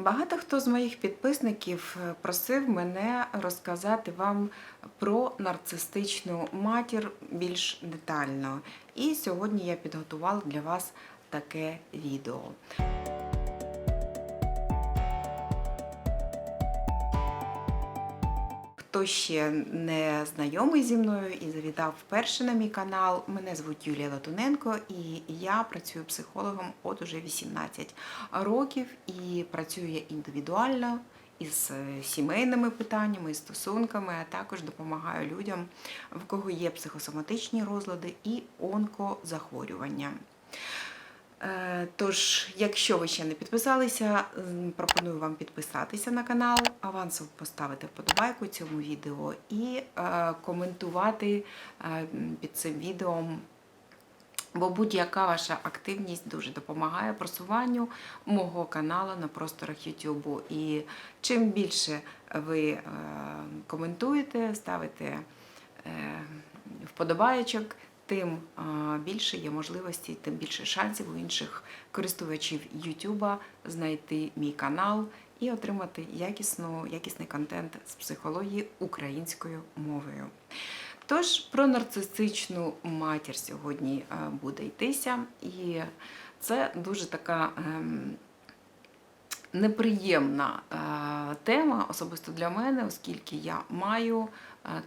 Багато хто з моїх підписників е, просив мене розказати вам про нарцистичну матір більш детально. І сьогодні я підготувала для вас таке відео. Хто ще не знайомий зі мною і завітав вперше на мій канал, мене звуть Юлія Латуненко, і я працюю психологом от уже 18 років і працюю я індивідуально із е, сімейними питаннями, із стосунками, а також допомагаю людям, в кого є психосоматичні розлади і онкозахворювання. Е, Тож, якщо ви ще не підписалися, пропоную вам підписатися на канал, авансово поставити вподобайку цьому відео і е, коментувати е, під цим відео. Бо будь-яка ваша активність дуже допомагає просуванню мого каналу на просторах YouTube. І чим більше ви коментуєте, ставите вподобаєчок, тим більше є можливості, тим більше шансів у інших користувачів YouTube знайти мій канал і отримати якісну, якісний контент з психології українською мовою. Тож про нарцистичну матір сьогодні буде йтися, і це дуже така. ем, неприємна е, тема, особисто для мене, оскільки я маю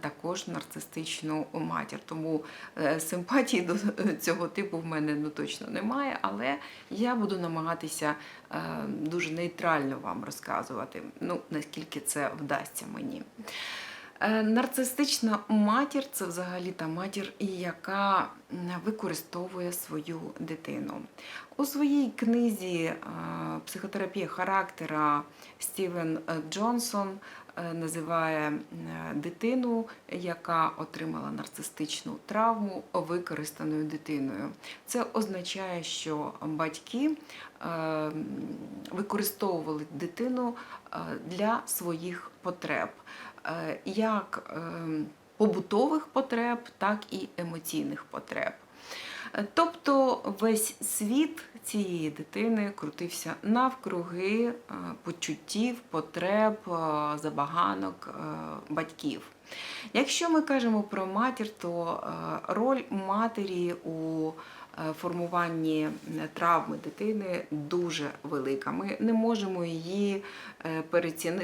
також нарцистичну матір. Тому е, симпатії до цього типу в мене ну, точно немає, але я буду намагатися е, дуже нейтрально вам розказувати, ну, наскільки це вдасться мені. Е, Нарцистична матір це взагалі та матір, яка використовує свою дитину. У своїй книзі Психотерапія характера Стівен Джонсон називає дитину, яка отримала нарцистичну травму використаною дитиною. Це означає, що батьки е, використовували дитину е, для своїх потреб е, як ем, побутових потреб, так і емоційних потреб. Тобто весь світ цієї дитини крутився навкруги е, почуттів, потреб, е, забаганок е, батьків. Якщо ми кажемо про матір, то роль матері у формуванні травми дитини дуже велика. Ми не можемо її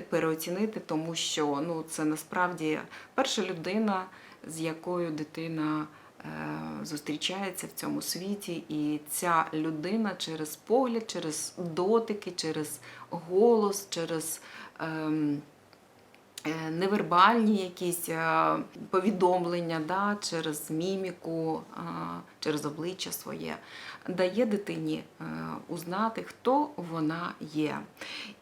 переоцінити, тому що ну, це насправді перша людина, з якою дитина зустрічається в цьому світі, і ця людина через погляд, через дотики, через голос, через. ем, е, Невербальні якісь е, повідомлення да, через міміку, е, через обличчя своє дає дитині е, узнати, хто вона є.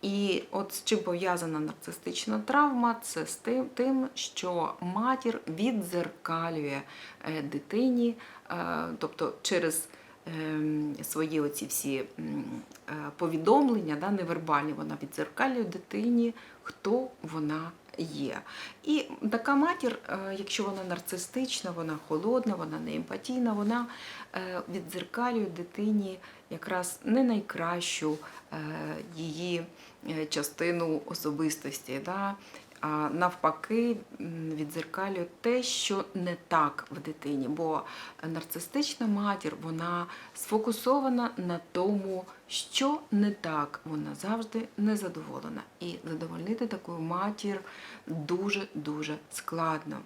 І от з чим пов'язана нарцистична травма, це з тим, що матір віддзеркалює е, дитині, е, тобто через ем, свої оці всі е, повідомлення, да, невербальні, вона віддзеркалює дитині, хто вона є. І така матір, е, якщо вона нарцистична, вона холодна, вона не емпатійна, вона відзеркалює віддзеркалює дитині якраз не найкращу е, її е, частину особистості. А навпаки, м, віддзеркалює те, що не так в дитині. Бо нарцистична матір вона сфокусована на тому, що не так. Вона завжди незадоволена. І задовольнити таку матір дуже-дуже складно.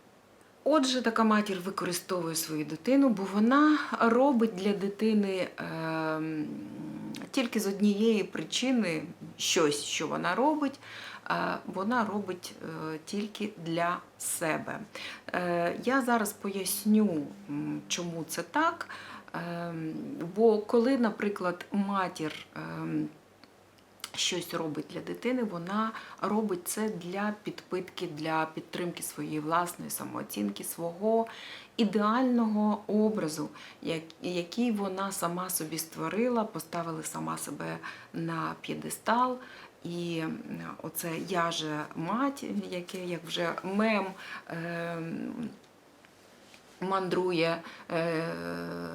Отже, така матір використовує свою дитину, бо вона робить для дитини ем, тільки з однієї причини щось, що вона робить, е, вона робить е, тільки для себе. Е, Я зараз поясню, чому це так. Ем, Бо коли, наприклад, матір ем, щось робить для дитини, вона робить це для підпитки, для підтримки своєї власної самооцінки, свого ідеального образу, який вона сама собі створила, поставила сама себе на п'єдестал. І оце я же мать, яке як вже мем. ем, мандрує е,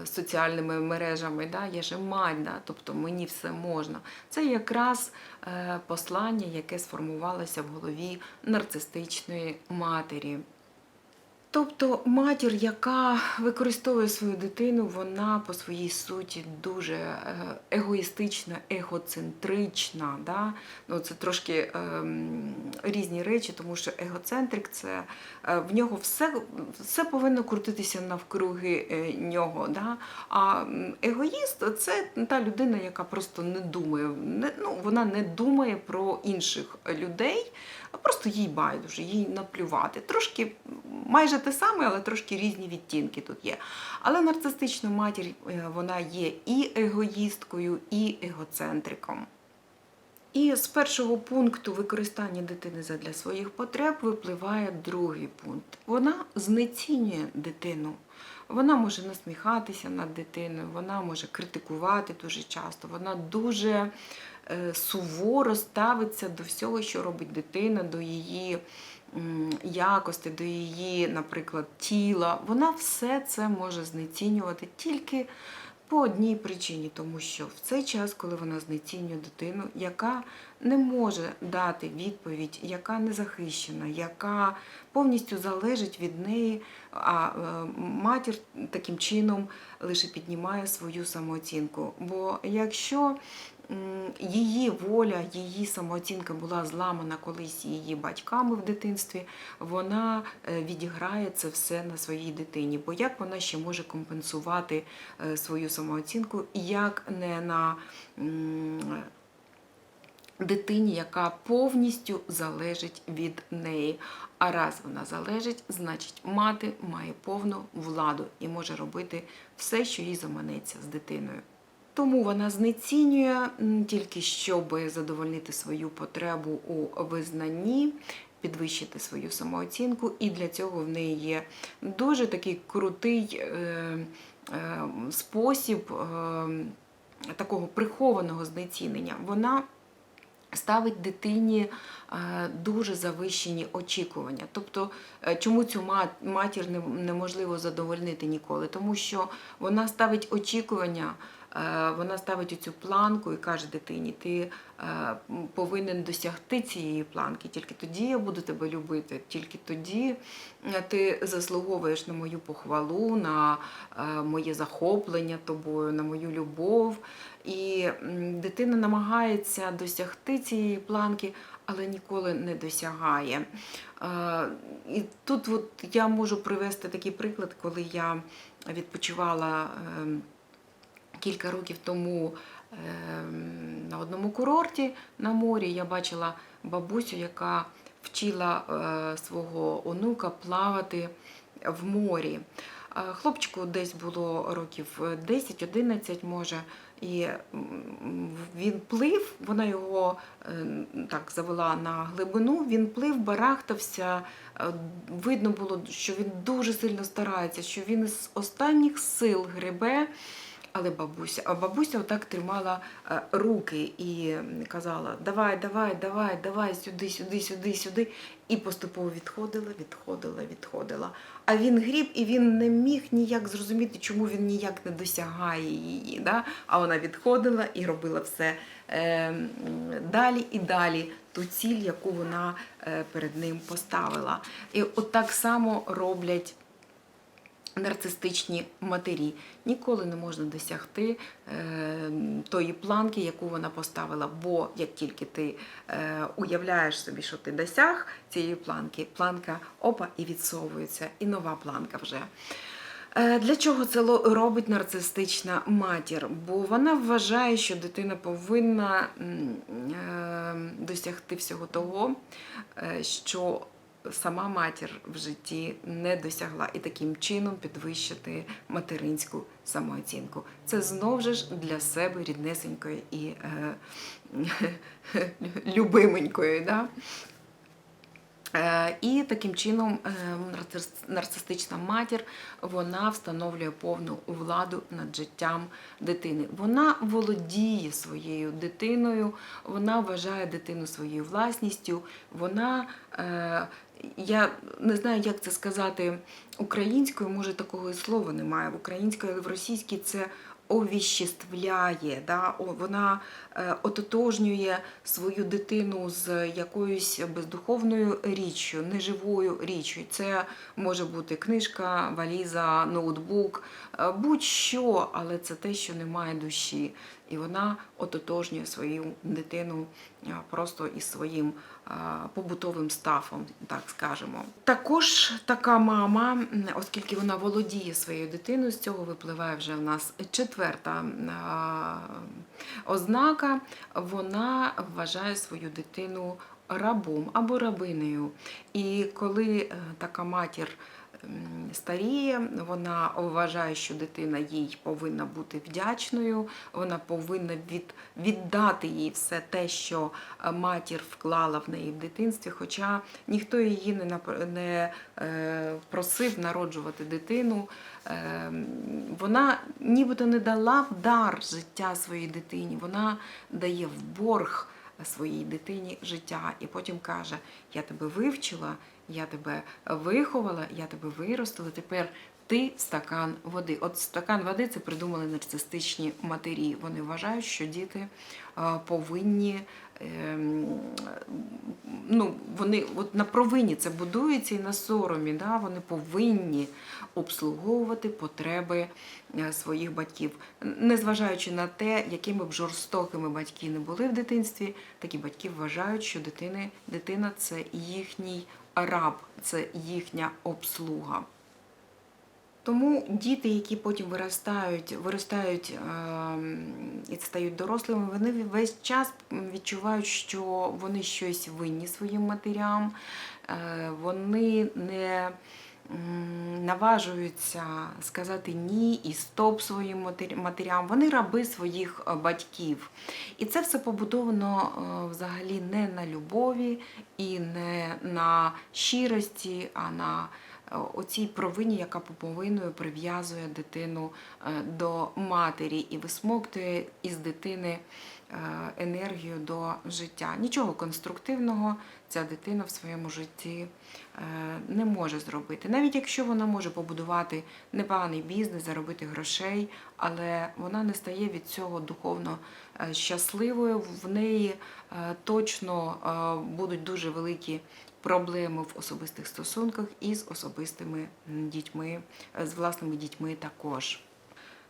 соціальними мережами, да, я же мать, да, тобто мені все можна. Це якраз е, послання, яке сформувалося в голові нарцистичної матері. Тобто матір, яка використовує свою дитину, вона по своїй суті дуже е, егоїстична, егоцентрична. Да? Ну, це трошки ем, різні речі, тому що егоцентрик це е, в нього все, все повинно крутитися навкруги е, нього. Да? А егоїст це та людина, яка просто не думає. Не, ну, вона не думає про інших людей, просто їй байдуже, їй наплювати. Трошки майже те саме, але трошки різні відтінки тут є. Але нарцистична матір е, вона є і егоїсткою, і егоцентриком. І з першого пункту використання дитини задля своїх потреб випливає другий пункт. Вона знецінює дитину. Вона може насміхатися над дитиною, вона може критикувати дуже часто, вона дуже суворо ставиться до всього, що робить дитина, до її якості, до її, наприклад, тіла. Вона все це може знецінювати тільки по одній причині, тому що в цей час, коли вона знецінює дитину, яка не може дати відповідь, яка не захищена, яка повністю залежить від неї, а е, матір таким чином лише піднімає свою самооцінку. Бо якщо її воля, її самооцінка була зламана колись її батьками в дитинстві, вона е, відіграє це все на своїй дитині. Бо як вона ще може компенсувати е, свою самооцінку, як не на дитині, яка повністю залежить від неї. А раз вона залежить, значить мати має повну владу і може робити все, що їй заманеться з дитиною. Тому вона знецінює тільки щоб задовольнити свою потребу у визнанні, підвищити свою самооцінку, і для цього в неї є дуже такий крутий е, е, спосіб е, такого прихованого знецінення. Вона ставить дитині дуже завищені очікування. Тобто, чому цю ма- матір не- неможливо задовольнити ніколи? Тому що вона ставить очікування. Е, Вона ставить цю планку і каже дитині: ти е, повинен досягти цієї планки, тільки тоді я буду тебе любити, тільки тоді е, ти заслуговуєш на мою похвалу, на моє захоплення тобою, на мою любов. І дитина намагається досягти цієї планки, але ніколи не досягає. І тут от я можу привести такий приклад, коли я відпочивала ем, кілька років тому ем, на одному курорті на морі. Я бачила бабусю, яка вчила е, свого онука плавати в морі. Е, Хлопчику десь було років 10-11, може, і він плив, вона його е, так завела на глибину, він плив, барахтався. Видно було, що він дуже сильно старається, що він з останніх сил гребе. Але бабуся, а бабуся отак тримала е, руки і казала: Давай, давай, давай, давай, сюди, сюди, сюди, сюди. І поступово відходила, відходила, відходила. А він гріб, і він не міг ніяк зрозуміти, чому він ніяк не досягає її. Да? А вона відходила і робила все е, далі і далі ту ціль, яку вона е, перед ним поставила. І от так само роблять нарцистичні матері. Ніколи не можна досягти е, тої планки, яку вона поставила. Бо як тільки ти е, уявляєш собі, що ти досяг цієї планки, планка опа і відсовується, і нова планка вже. Е, Для чого це робить нарцистична матір? Бо вона вважає, що дитина повинна досягти всього того, що сама матір в житті не досягла, і таким чином підвищити материнську самооцінку. Це знов же ж для себе ріднесенької і е, любименької. Да? Е, І таким чином е, нарцистична матір вона встановлює повну владу над життям дитини. Вона володіє своєю дитиною, вона вважає дитину своєю власністю. Вона е, я не знаю, як це сказати українською, може такого і слова немає. В українській, але в російській це овіществляє, да? вона е, ототожнює свою дитину з якоюсь бездуховною річчю, неживою річчю. Це може бути книжка, валіза, ноутбук, е, будь-що, але це те, що не має душі. І вона ототожнює свою дитину просто із своїм побутовим стафом, так скажемо. Також така мама, оскільки вона володіє своєю дитиною, з цього випливає вже в нас четверта ознака. Вона вважає свою дитину рабом або рабинею. І коли е, така матір старіє, вона вважає, що дитина їй повинна бути вдячною, вона повинна від, віддати їй все те, що е, матір вклала в неї в дитинстві, хоча ніхто її не, не е, просив народжувати дитину. Е, вона нібито не дала в дар життя своїй дитині, вона дає в борг своїй дитині життя. І потім каже: Я тебе вивчила, я тебе виховала, я тебе виростила. Тепер ти стакан води. От стакан води це придумали нарцистичні матері. Вони вважають, що діти повинні. ем, Ну, вони от на провині це будується і на соромі. Да? Вони повинні обслуговувати потреби е, своїх батьків. Незважаючи на те, якими б жорстокими батьки не були в дитинстві, такі батьки вважають, що дитини, дитина це їхній раб, це їхня обслуга. Тому діти, які потім виростають, виростають ем, і стають дорослими, вони весь час відчувають, що вони щось винні своїм матерям, е, вони не наважуються сказати ні і стоп своїм матерям. Вони раби своїх е, батьків. І це все побудовано е, взагалі не на любові і не на щирості, а на е, оцій провині, яка поповиною прив'язує дитину до матері і висмоктує із дитини енергію до життя. Нічого конструктивного ця дитина в своєму житті е, не може зробити. Навіть якщо вона може побудувати непоганий бізнес, заробити грошей, але вона не стає від цього духовно е, щасливою. В неї е, точно е, будуть дуже великі проблеми в особистих стосунках із особистими дітьми, е, з власними дітьми також.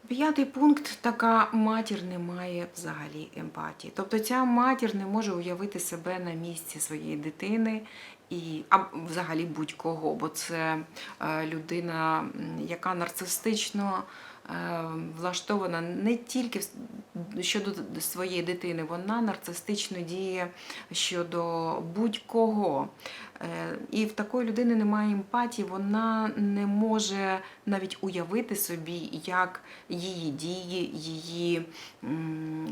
П'ятий пункт така матір не має взагалі емпатії. Тобто ця матір не може уявити себе на місці своєї дитини і а взагалі будь-кого, бо це е, людина, яка нарцистично е, влаштована не тільки щодо своєї дитини, вона нарцистично діє щодо будь-кого. Е, І в такої людини немає емпатії, вона не може навіть уявити собі, як її дії, її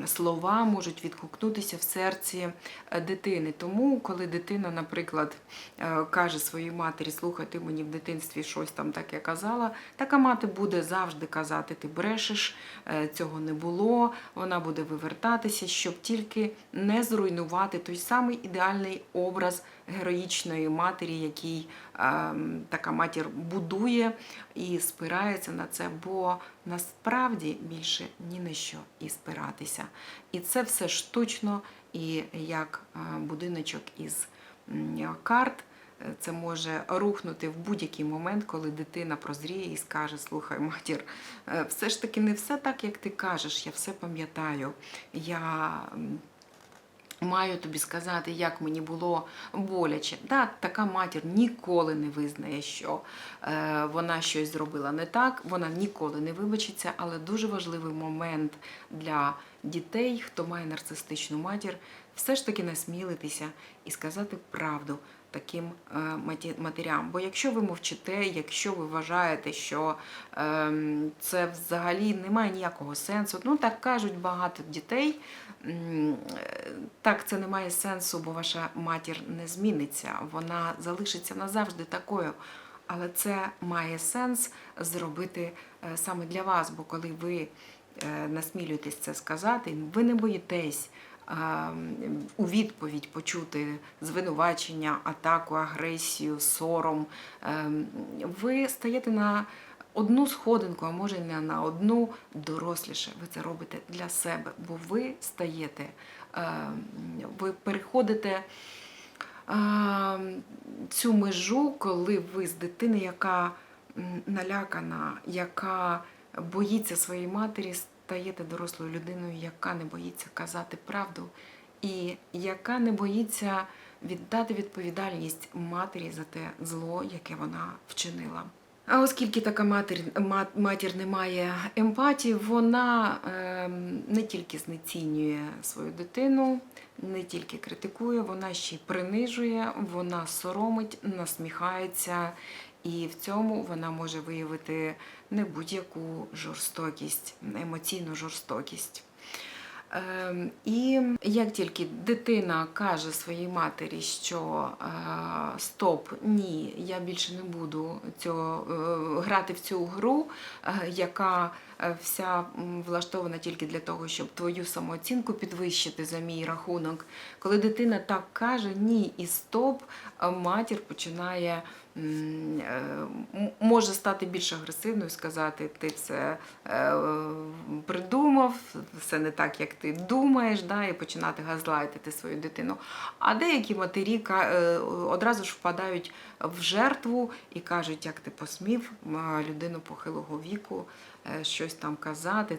слова можуть відгукнутися в серці е, дитини. Тому, коли дитина, наприклад, е, каже своїй матері, слухай, ти мені в дитинстві щось там таке казала, така мати буде завжди казати, ти брешеш, цього не було. Вона буде вивертатися, щоб тільки не зруйнувати той самий ідеальний образ героїчної матері, який ем, така матір будує і спирається на це, бо насправді більше ні на що і спиратися. І це все штучно, і як е, будиночок із карт. е, Це може рухнути в будь-який момент, коли дитина прозріє і скаже: Слухай, матір, е, все ж таки не все так, як ти кажеш, я все пам'ятаю. Я маю тобі сказати, як мені було боляче. Да, така матір ніколи не визнає, що е, вона щось зробила не так, вона ніколи не вибачиться, але дуже важливий момент для дітей, хто має нарцистичну матір, все ж таки насмілитися і сказати правду. Таким е, матерям. Бо якщо ви мовчите, якщо ви вважаєте, що ем, це взагалі не має ніякого сенсу, ну так кажуть багато дітей. Так, це не має сенсу, бо ваша матір не зміниться, вона залишиться назавжди такою. Але це має сенс зробити е, саме для вас, бо коли ви е, насмілюєтесь це сказати, ви не боїтесь у відповідь почути звинувачення, атаку, агресію, сором. Ем, Ви стаєте на одну сходинку, а може не на одну доросліше. Ви це робите для себе, бо ви стаєте, ем, ви переходите цю межу, коли ви з дитини, яка налякана, яка боїться своєї матері, стаєте дорослою людиною, яка не боїться казати правду, і яка не боїться віддати відповідальність матері за те зло, яке вона вчинила. А оскільки така матір, ма- матір не має емпатії, вона ем, не тільки знецінює свою дитину, не тільки критикує, вона ще й принижує, вона соромить, насміхається, і в цьому вона може виявити не будь-яку жорстокість, емоційну жорстокість. Ем, І як тільки дитина каже своїй матері, що е, стоп, ні, я більше не буду цього, е, грати в цю гру, е, яка вся влаштована тільки для того, щоб твою самооцінку підвищити за мій рахунок. Коли дитина так каже ні і стоп, матір починає може стати більш агресивною, сказати, ти це е, придумав, все не так, як ти думаєш, да, і починати газлайтити свою дитину. А деякі матері е, одразу ж впадають в жертву і кажуть, як ти посмів людину похилого віку е, щось там казати,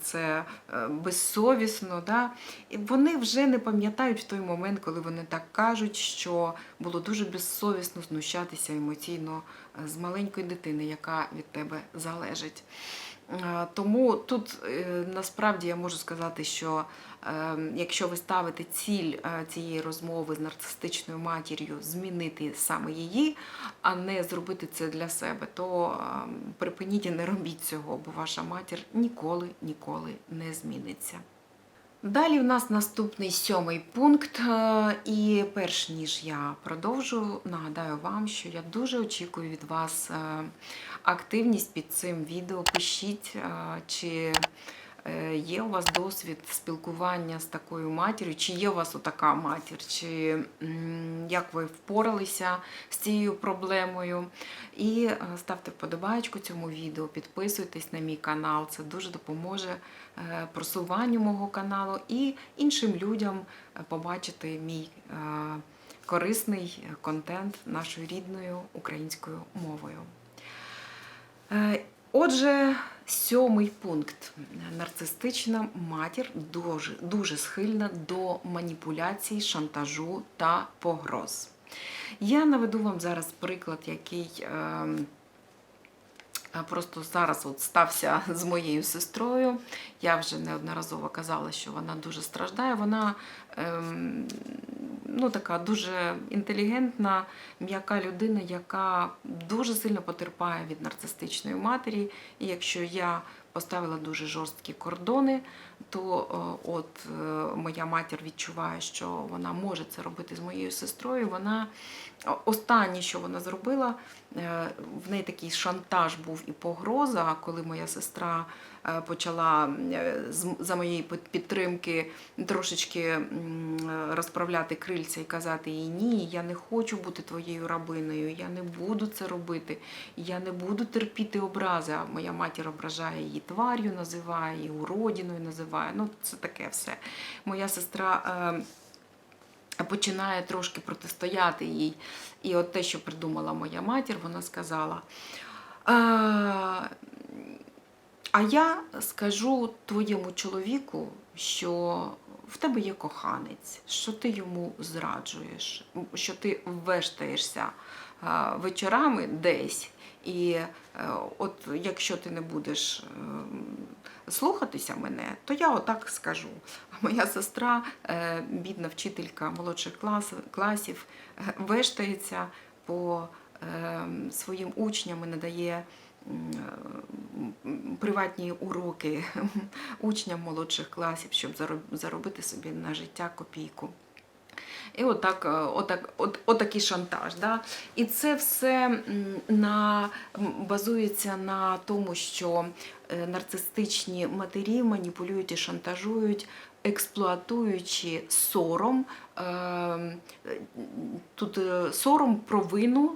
це е, безсовісно. Да? І вони вже не пам'ятають в той момент, коли вони так кажуть, що було дуже безсовісно знущатися емоційно е, з маленької дитини, яка від тебе залежить. Е, Тому тут е, насправді я можу сказати, що е, якщо ви ставите ціль е, цієї розмови з нарцистичною матір'ю змінити саме її, а не зробити це для себе, то е, припиніть і не робіть цього, бо ваша матір ніколи ніколи не зміниться. Далі в нас наступний сьомий пункт. е, І перш ніж я продовжу, нагадаю вам, що я дуже очікую від вас е, активність під цим відео. Пишіть, чи є у вас досвід спілкування з такою матір'ю, чи є у вас така матір, чи як ви впоралися з цією проблемою. І е, ставте вподобайку цьому відео, підписуйтесь на мій канал, це дуже допоможе е, просуванню мого каналу і іншим людям е, побачити мій е, корисний контент нашою рідною українською мовою. Е, Отже, сьомий пункт. Нарцистична матір дуже, дуже схильна до маніпуляцій, шантажу та погроз. Я наведу вам зараз приклад, який ем, а Просто зараз от стався з моєю сестрою. Я вже неодноразово казала, що вона дуже страждає. Вона ем, ну, така дуже інтелігентна, м'яка людина, яка дуже сильно потерпає від нарцистичної матері. І якщо я поставила дуже жорсткі кордони, то е, от е, моя матір відчуває, що вона може це робити з моєю сестрою. Вона останнє, що вона зробила, е, в неї такий шантаж був і погроза, коли моя сестра е, почала е, за моєї підтримки трошечки розправляти крильця і казати їй ні, я не хочу бути твоєю рабиною, я не буду це робити, я не буду терпіти образи. А моя матір ображає її тварю, називає її уродіною, називає. Ну, це таке все. Моя сестра. е, Починає трошки протистояти їй. І от те, що придумала моя матір, вона сказала: а, я скажу твоєму чоловіку, що в тебе є коханець, що ти йому зраджуєш, що ти вештаєшся вечорами десь. І е, от якщо ти не будеш ем, слухатися мене, то я отак скажу. А моя сестра, е, бідна вчителька молодших класів, е, вештається по е, своїм учням і надає приватні уроки учням молодших класів, щоб заробити собі на життя копійку. І отак, е, отак, от, отакий шантаж. Да? І це все на, базується на тому, що е, нарцистичні матері маніпулюють і шантажують, експлуатуючи сором. Е, е, Тут сором провину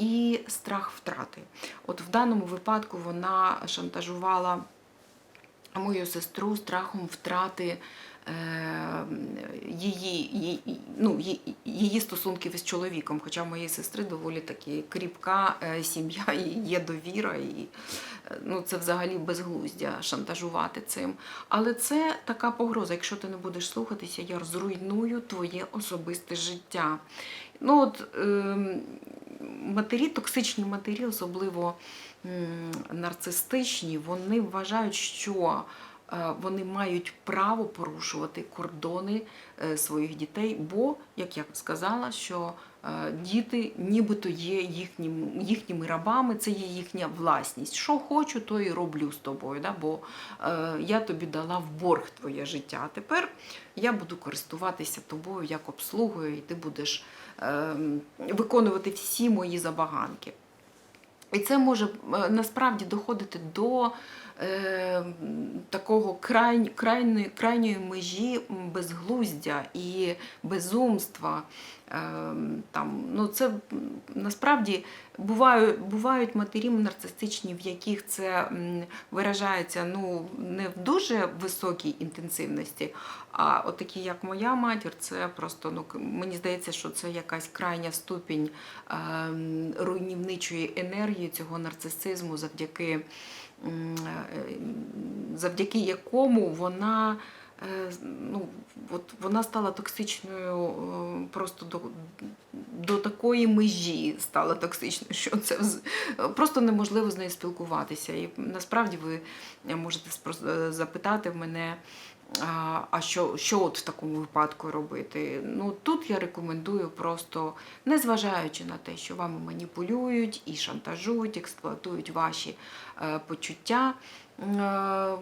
і страх втрати. От в даному випадку вона шантажувала мою сестру страхом втрати е, її, її, ну, її, стосунків із чоловіком. Хоча в моєї сестри доволі таки кріпка е, сім'я, і є довіра, і е, ну, це взагалі безглуздя шантажувати цим. Але це така погроза. Якщо ти не будеш слухатися, я зруйную твоє особисте життя. Ну, от, ем, матері, токсичні матері, особливо нарцистичні, вони вважають, що вони мають право порушувати кордони е, своїх дітей, бо, як я сказала, що е, діти нібито є їхнім, їхніми рабами, це є їхня власність. Що хочу, то і роблю з тобою, да? бо е, я тобі дала в борг твоє життя. А тепер я буду користуватися тобою як обслугою, і ти будеш е, виконувати всі мої забаганки. І це може е, насправді доходити до е, такого край, крайньої, крайньої межі безглуздя і безумства. Е, там, ну це насправді бувають, бувають матері нарцистичні, в яких це виражається ну, не в дуже високій інтенсивності, а такі, як моя матір, це просто ну, мені здається, що це якась крайня ступінь ем, руйнівничої енергії цього нарцисизму, завдяки, е, завдяки якому вона. е, Ну, от вона стала токсичною е, просто до, до такої межі стала токсичною, що це просто неможливо з нею спілкуватися. І насправді ви можете е, запитати в мене, а, а що, що от в такому випадку робити? Ну тут я рекомендую просто, незважаючи на те, що вами маніпулюють і шантажують, експлуатують ваші е, почуття, е,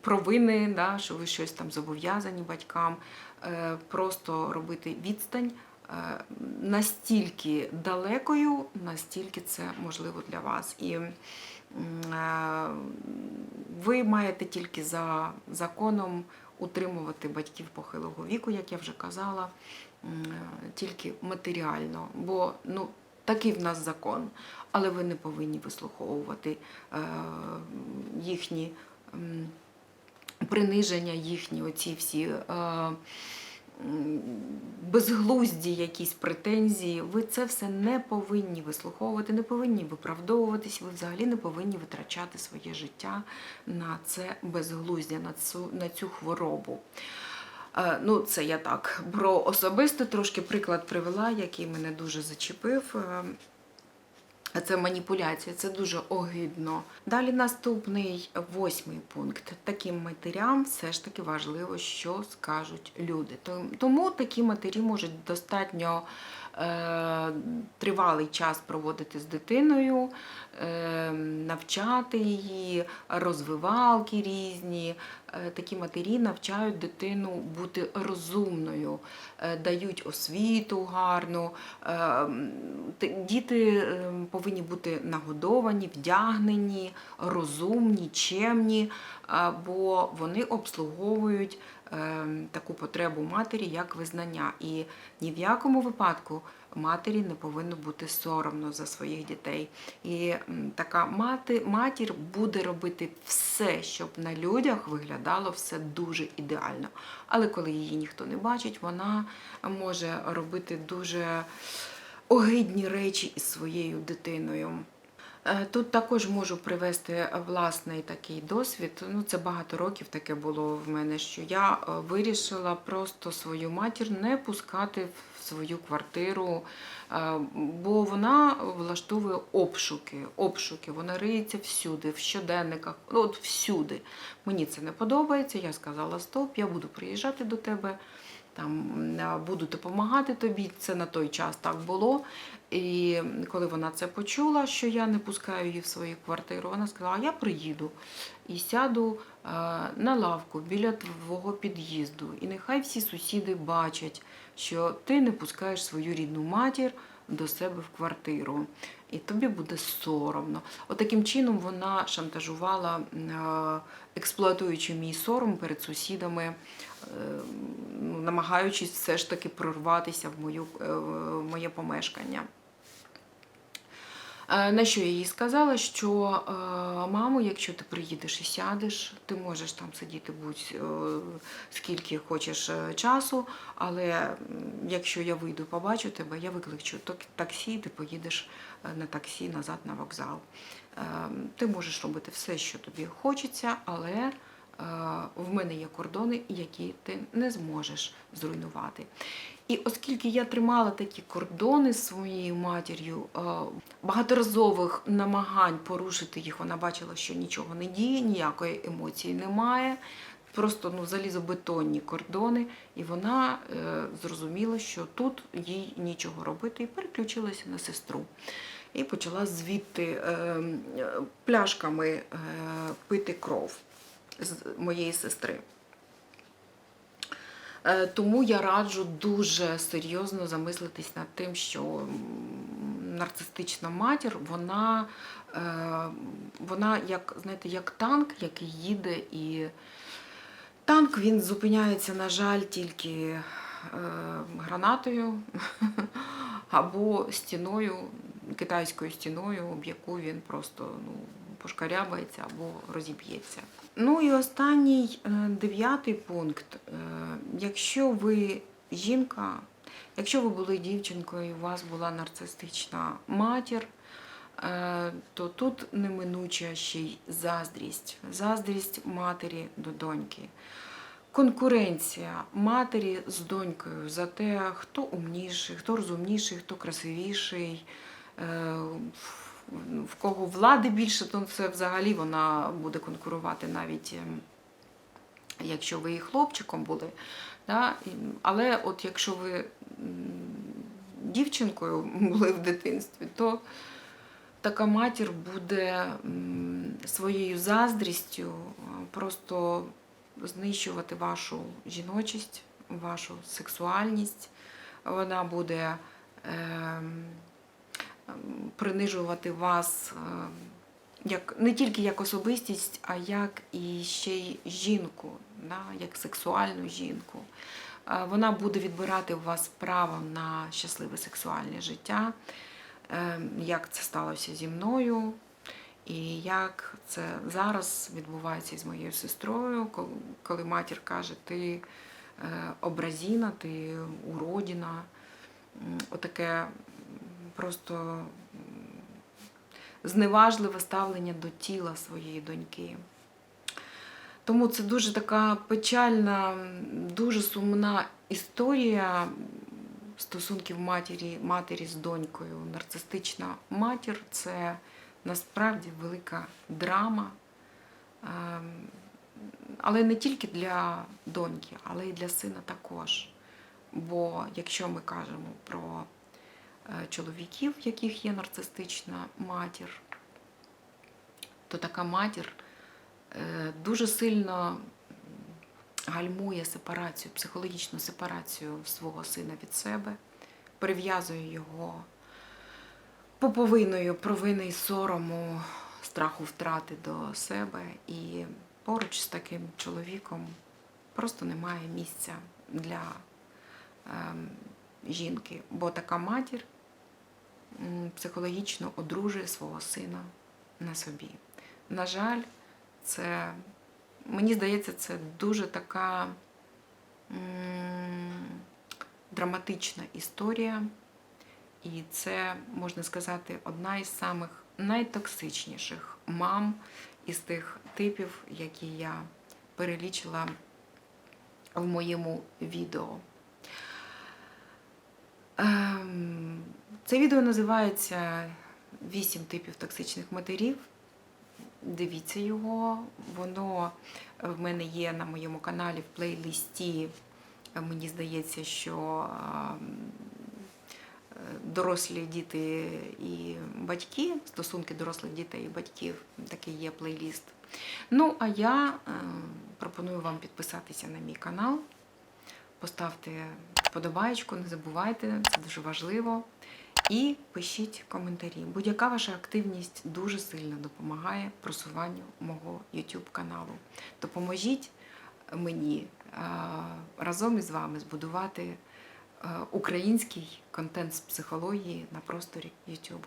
провини, да, що ви щось там зобов'язані батькам, е, просто робити відстань. е, Настільки далекою, настільки це можливо для вас. І е, ви маєте тільки за законом утримувати батьків похилого віку, як я вже казала, е, тільки матеріально. Бо ну, такий в нас закон, але ви не повинні вислуховувати е, їхні приниження, їхні оці всі. Е, Безглузді якісь претензії, ви це все не повинні вислуховувати, не повинні виправдовуватись, ви взагалі не повинні витрачати своє життя на це безглуздя, на цю, на цю хворобу. Е, Ну, це я так про особисто трошки приклад привела, який мене дуже зачепив. Це маніпуляція, це дуже огидно. Далі наступний восьмий пункт. Таким матерям все ж таки важливо, що скажуть люди. Тому такі матері можуть достатньо тривалий час проводити з дитиною, е, навчати її, розвивалки різні. Е, Такі матері навчають дитину бути розумною, е, дають освіту гарну. Е, Діти е, повинні бути нагодовані, вдягнені, розумні, чемні, е, бо вони обслуговують е, таку потребу матері як визнання. І ні в якому випадку матері не повинно бути соромно за своїх дітей. І така мати, матір буде робити все, щоб на людях виглядало все дуже ідеально. Але коли її ніхто не бачить, вона може робити дуже огидні речі із своєю дитиною. Е, Тут також можу привести власний такий досвід. Ну, це багато років таке було в мене, що я е, вирішила просто свою матір не пускати в свою квартиру, е, бо вона влаштовує обшуки. Обшуки, вона риється всюди, в щоденниках, ну, от всюди. Мені це не подобається. Я сказала: стоп, я буду приїжджати до тебе. Там е, буду допомагати тобі. Це на той час так було. І коли вона це почула, що я не пускаю її в свою квартиру, вона сказала: я приїду і сяду е, на лавку біля твого під'їзду. І нехай всі сусіди бачать, що ти не пускаєш свою рідну матір до себе в квартиру. І тобі буде соромно. Отаким чином вона шантажувала, е, експлуатуючи мій сором перед сусідами, е, ну, намагаючись все ж таки прорватися в, мою, е, в моє помешкання. Е, На що я їй сказала, що е, мамо, якщо ти приїдеш і сядеш, ти можеш там сидіти будь е, скільки хочеш часу, але якщо я вийду побачу тебе, я викличу таксі, ти поїдеш на таксі назад на вокзал. Ти можеш робити все, що тобі хочеться, але в мене є кордони, які ти не зможеш зруйнувати. І оскільки я тримала такі кордони з своєю матір'ю, багаторазових намагань порушити їх, вона бачила, що нічого не діє, ніякої емоції немає. Просто ну, залізобетонні кордони, і вона е, зрозуміла, що тут їй нічого робити, і переключилася на сестру. І почала звідти е, е, пляшками е, пити кров з моєї сестри. Е, Тому я раджу дуже серйозно замислитись над тим, що нарцистична матір, вона, е, вона як, знаєте, як танк, який їде, і танк він зупиняється, на жаль, тільки е, гранатою або стіною, китайською стіною, об яку він просто ну, пошкарябається або розіб'ється. Ну і останній е, дев'ятий пункт. Е, Якщо ви жінка, якщо ви були дівчинкою, у вас була нарцистична матір, е, то тут неминуча ще й заздрість. Заздрість матері до доньки. Конкуренція матері з донькою за те, хто умніший, хто розумніший, хто красивіший, в- кого влади більше, то це взагалі вона буде конкурувати навіть. ем, Якщо ви і хлопчиком були, да? але от якщо ви дівчинкою були в дитинстві, то така матір буде своєю заздрістю просто знищувати вашу жіночість, вашу сексуальність. Вона буде ем, принижувати вас ем, як, не тільки як особистість, а як і ще й жінку, да, як сексуальну жінку. Е, Вона буде відбирати у вас право на щасливе сексуальне життя, е, як це сталося зі мною, і як це зараз відбувається із моєю сестрою, коли матір каже, ти е, образіна, ти уродіна. Отаке просто зневажливе ставлення до тіла своєї доньки. Тому це дуже така печальна, дуже сумна історія стосунків матері, матері з донькою. Нарцистична матір це насправді велика драма. Ем, Але не тільки для доньки, але й для сина також. Бо якщо ми кажемо про чоловіків, в яких є нарцистична матір, то така матір е, дуже сильно гальмує сепарацію, психологічну сепарацію свого сина від себе, прив'язує його поповиною провини сорому, страху втрати до себе. І поруч з таким чоловіком просто немає місця для ем, жінки, бо така матір психологічно одружує свого сина на собі. На жаль, це мені здається, це дуже така драматична історія. І це, можна сказати, одна із самих найтоксичніших мам із тих типів, які я перелічила в моєму відео. Ем, Це відео називається Вісім типів токсичних матерів. Дивіться його. Воно в мене є на моєму каналі в плейлисті. Мені здається, що ем, дорослі діти і батьки, стосунки дорослих дітей і батьків, такий є плейліст. Ну, а я е, пропоную вам підписатися на мій канал, поставте вподобаєчку, не забувайте, це дуже важливо. І пишіть коментарі. Будь-яка ваша активність дуже сильно допомагає просуванню мого YouTube каналу. Допоможіть мені е, разом із вами збудувати е, український контент з психології на просторі YouTube.